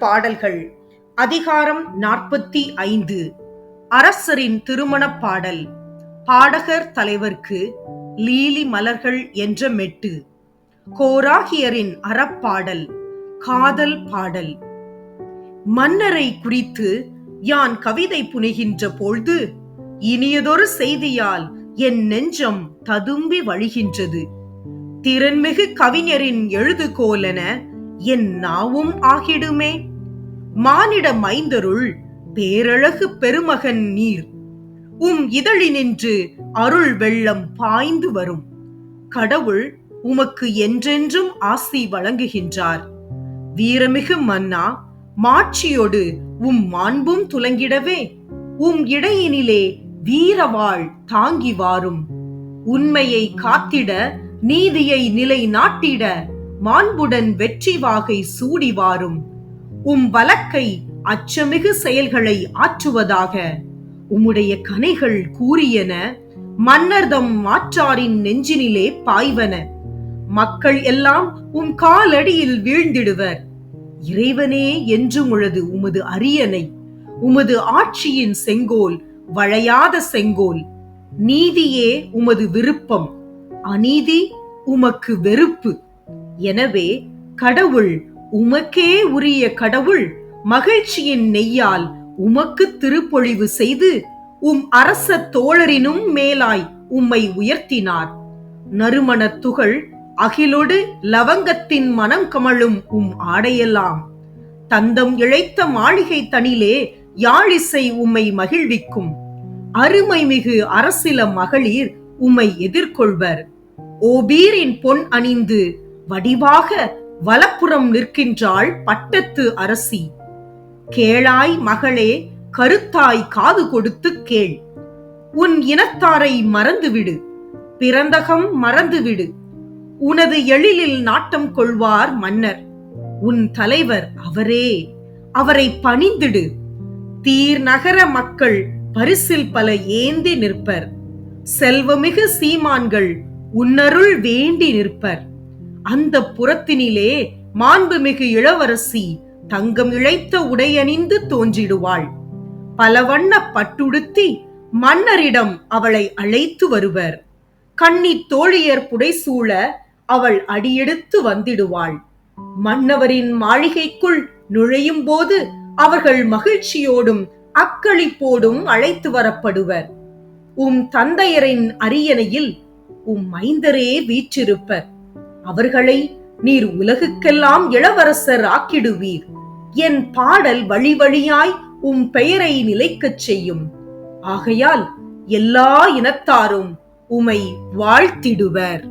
பாடல்கள். அதிகாரம் நாற்பத்தி ஐந்து. அரசரின் திருமணப் பாடல். பாடகர் தலைவர்க்கு லீலி மலர்கள் என்ற மெட்டு. கோராகியரின் அறப்பாடல் காதல் பாடல். மன்னரை குறித்து யான் கவிதை புனைகின்ற பொழுது இனியதொரு செய்தியால் என் நெஞ்சம் ததும்பி வழிகின்றது. திறன்மிகு கவிஞரின் எழுதுகோலென என் நாவும் ஆகிடுமே. மானிட மைந்தருள் பேரழகு பெருமகன் நீர். உம் இதழினின்று அருள் வெள்ளம் பாய்ந்து வரும். கடவுள் உமக்கு என்றென்றும் ஆசி வழங்குகின்றார். வீரமிகு மன்னா மாட்சியோடு உம் மாண்பும் துலங்கிடவே. உம் இடையினிலே வீரவாள் தாங்கி வாரும். உண்மையை காத்திட நீதியை நிலை நாட்டிட மாண்புடன் வெற்றி வாகை சூடி வாரும். உம் வலக்கை அச்சமிகு செயல்களை ஆற்றுவதாக உம்முடைய கனைகள் கூறியன. மன்னர்தம் மாற்றாரின் நெஞ்சினிலே பாய்வன. மக்கள் எல்லாம் உம் காலடியில் வீழ்ந்திடுவர். இறைவனே என்றும் உளது உமது அரியணை உமது ஆட்சியின் செங்கோல் வளையாத செங்கோல். நீதியே உமது விருப்பம். அநீதி உமக்கு வெறுப்பு. எனவே கடவுள் உமக்கே உரிய கடவுள் மகிழ்ச்சியின் நெய்யால் உமக்கு திருப்பொழிவு செய்து உம் அரச தோழரினும் மேலாய் உம்மை உயர்த்தினார். நறுமணத் துகள் அகிலொடு லவங்கத்தின் மனம் கமழும் உம் ஆடையெல்லாம். தந்தம் இழைத்த மாளிகை தனிலே யாழிசை உம்மை மகிழ்விக்கும். அருமை மிகு அரசில மகளிர் உம்மை எதிர்கொள்வர். ஓபீரின் பொன் அணிந்து வடிவாக வலப்புறம் நிற்கின்றாள் பட்டத்து அரசி. கேளாய் மகளே கருத்தாய் காது கொடுத்து கேள். உன் இனத்தாரை மறந்துவிடு பிறந்தகம் மறந்துவிடு. உனது எழிலில் நாட்டம் கொள்வார் மன்னர். உன் தலைவர் அவரே அவரை பணிந்திடு. தீர் நகர மக்கள் பரிசில் பல ஏந்தி நிற்பர். செல்வமிகு சீமான்கள் உன்னருள் வேண்டி நிற்பர். அந்த புறத்தினிலே மாண்புமிகு இளவரசி தங்கம் இழைத்த உடையணிந்து தோன்றிடுவாள். பல வண்ண பட்டுடுத்தி மன்னரிடம் அவளை அழைத்து வருவர். கண்ணி தோழியர் புடைசூழ அவள் அடியெடுத்து வந்திடுவாள். மன்னவரின் மாளிகைக்குள் நுழையும் போது அவர்கள் மகிழ்ச்சியோடும் அக்களிப்போடும் அழைத்து வரப்படுவர். உம் தந்தையரின் அரியணையில் உம் மைந்தரே வீற்றிருப்பர். அவர்களை நீர் உலகுக்கெல்லாம் இளவரசர் ஆக்கிடுவீர். என் பாடல் வழி வழியாய் உம் பெயரை நிலைக்கச் செய்யும். ஆகையால் எல்லா இனத்தாரும் உமை வாழ்த்திடுவர்.